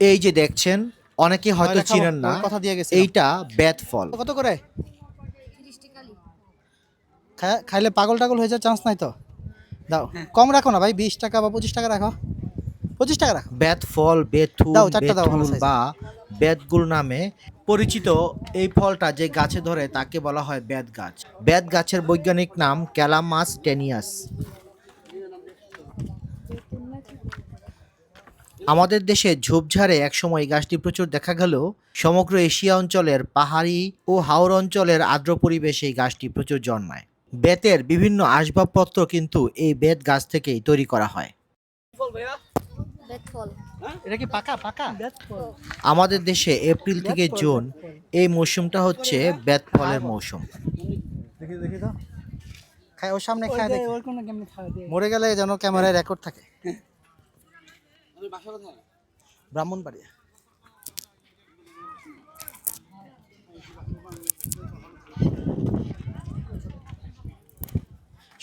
এই যে দেখছেন অনেকে হয়তো হয়। চিনেন না কথা দিয়ে গেছে এইটা বেত ফল। কত করে? খাইলে পাগল টাগল হয়ে যাওয়ার চান্স নাই তো? দাও কম রাখো না ভাই বিশ টাকা বা পঁচিশ টাকা রাখো। পঁচিশ টাকা রাখো। বেত ফল size। বা বেতগুল নামে পরিচিত এই ফলটা যে গাছে ধরে তাকে বলা হয় বেত গাছ। বেত গাছের বৈজ্ঞানিক নাম ক্যালামাস টেনিয়াস। আমাদের দেশে ঝোপঝাড়ে একসময় গাছটি প্রচুর দেখা গেলেও সমগ্র এশিয়া অঞ্চলের পাহাড়ি ও হাওর অঞ্চলের আর্দ্র পরিবেশে এই গাছটি প্রচুর জন্মায়। বেতের বিভিন্ন আসবাবপত্র কিন্তু এই বেত গাছ থেকেই তৈরি করা হয়। এটা কি পাকা পাকা? আমাদের দেশে এপ্রিল থেকে জুন এই মৌসুমটা হচ্ছে বেত ফলের মৌসুম। দেখি দেখি তো। খাই ওর সামনে দেখি। মরে গেলে যেন ক্যামেরায় রেকর্ড থাকে। ব্রাহ্মণবাড়িয়া।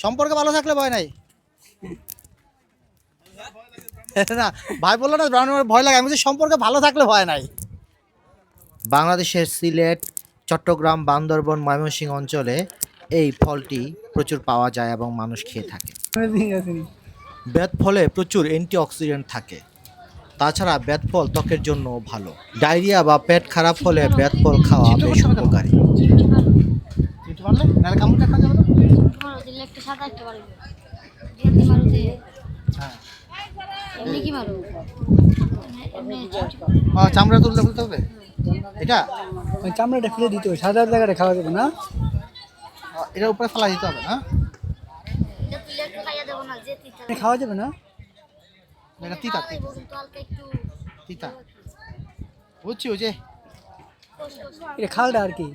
সম্পর্ক ভালো থাকলে ভয় নাই? না ভাই বলল না ব্রাহ্মণবাড়ি ভয় লাগে। আমি বলছি সম্পর্ক ভালো থাকলে ভয় নাই। বাংলাদেশের সিলেট চট্টগ্রাম বান্দরবন ময়মনসিংহ অঞ্চলে এই ফলটি প্রচুর পাওয়া যায় এবং মানুষ খেয়ে থাকে। বেত ফলে প্রচুর অ্যান্টিঅক্সিডেন্ট থাকে। তাছাড়া বেত ফল ত্বকের জন্য ভালো। ডায়রিয়া বা পেট খারাপ হলে বেত ফল খাওয়া বেশ উপকারী। হ্যাঁ চামড়া তুলতে তুলতে হবে? এটা? ওই চামড়াটা ফেলে দিতে হবে সাদা জায়গাটা খাওয়া যাবে না। এটার উপরে ফেলা দিতে হবে না? খাওয়া যাবে না? এটা তিতা তিতা। বুঝছি ওই যে। এটা খালটা আর কি?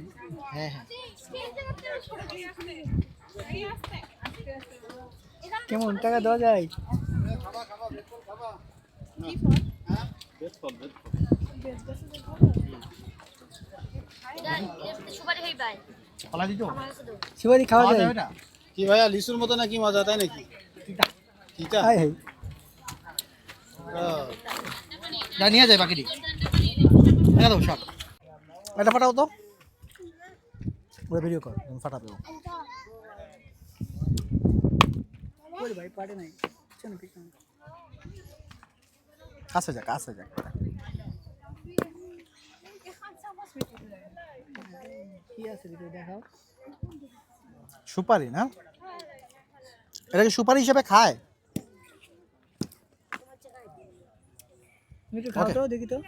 হ্যাঁ হ্যাঁ। কেমন টাকা দেওয়া যায়? সুপারি খাওয়া খাওয়া যায়? কি ভাইয়া লিচুর মতো নাকি মজা তাই নাকি? তিতা। High high. ও, যা নিয়ে যায় বাকিটি। দেখা দাও সব এটা ফাটাও তো। ওরা ভিডিও কর ফাটাবে। ভাই পারে নাই। কাছে যাক কাছে যাক। দেখাও। সুপারি না? এটাকে সুপারি হিসেবে খায়? একটু খাও তো দেখি তো।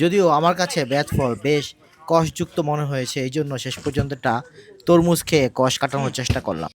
যদিও আমার কাছে ব্যাথ ফল বেশ কষযুক্ত মনে হয়েছে এই জন্য শেষ পর্যন্তটা তরমুজ খেয়ে কষ কাটানোর চেষ্টা করলাম।